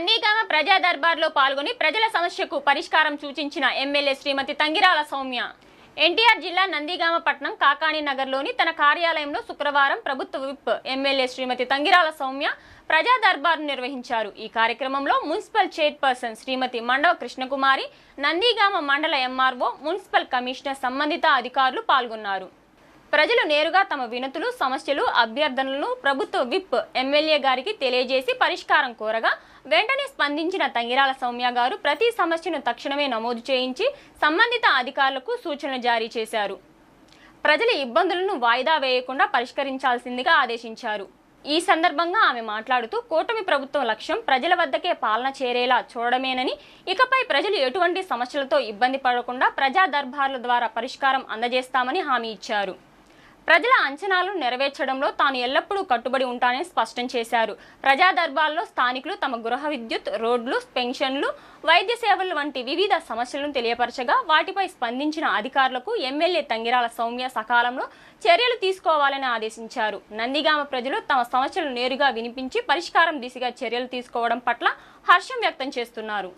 నందిగామ ప్రజా దర్బార్లో పాల్గొని ప్రజల సమస్యకు పరిష్కారం సూచించిన ఎమ్మెల్యే శ్రీమతి తంగిరాల సౌమ్య. ఎన్టీఆర్ జిల్లా నందిగామ పట్నం కాకాణి నగర్లోని తన కార్యాలయంలో శుక్రవారం ప్రభుత్వ విప్ ఎమ్మెల్యే శ్రీమతి తంగిరాల సౌమ్య ప్రజా దర్బార్ను నిర్వహించారు. ఈ కార్యక్రమంలో మున్సిపల్ చైర్పర్సన్ శ్రీమతి మండవ కృష్ణకుమారి నందిగామ మండల ఎంఆర్ఓ మున్సిపల్ కమిషనర్ సంబంధిత అధికారులు పాల్గొన్నారు. ప్రజలు నేరుగా తమ వినతులు సమస్యలు అభ్యర్థనలను ప్రభుత్వ విప్ ఎమ్మెల్యే గారికి తెలియజేసి పరిష్కారం కోరగా వెంటనే స్పందించిన తంగిరాల సౌమ్య గారు ప్రతి సమస్యను తక్షణమే నమోదు చేయించి సంబంధిత అధికారులకు సూచనలు జారీ చేశారు. ప్రజల ఇబ్బందులను వాయిదా వేయకుండా పరిష్కరించాల్సిందిగా ఆదేశించారు. ఈ సందర్భంగా ఆమె మాట్లాడుతూ కూటమి ప్రభుత్వం లక్ష్యం ప్రజల వద్దకే పాలన చేరేలా చూడడమేనని ఇకపై ప్రజలు ఎటువంటి సమస్యలతో ఇబ్బంది పడకుండా ప్రజా దర్బార్ల ద్వారా పరిష్కారం అందజేస్తామని హామీ ఇచ్చారు. ప్రజల అంచనాలను నెరవేర్చడంలో తాను ఎల్లప్పుడూ కట్టుబడి ఉంటానని స్పష్టం చేశారు. ప్రజా దర్బార్లో స్థానికులు తమ గృహ విద్యుత్ రోడ్లు పెన్షన్లు వైద్య సేవలు వంటి వివిధ సమస్యలను తెలియపరచగా వాటిపై స్పందించిన అధికారులకు ఎమ్మెల్యే తంగిరాల సౌమ్య సకాలంలో చర్యలు తీసుకోవాలని ఆదేశించారు. నందిగామ ప్రజలు తమ సమస్యలు నేరుగా వినిపించి పరిష్కారం దిశగా చర్యలు తీసుకోవడం పట్ల హర్షం వ్యక్తం చేస్తున్నారు.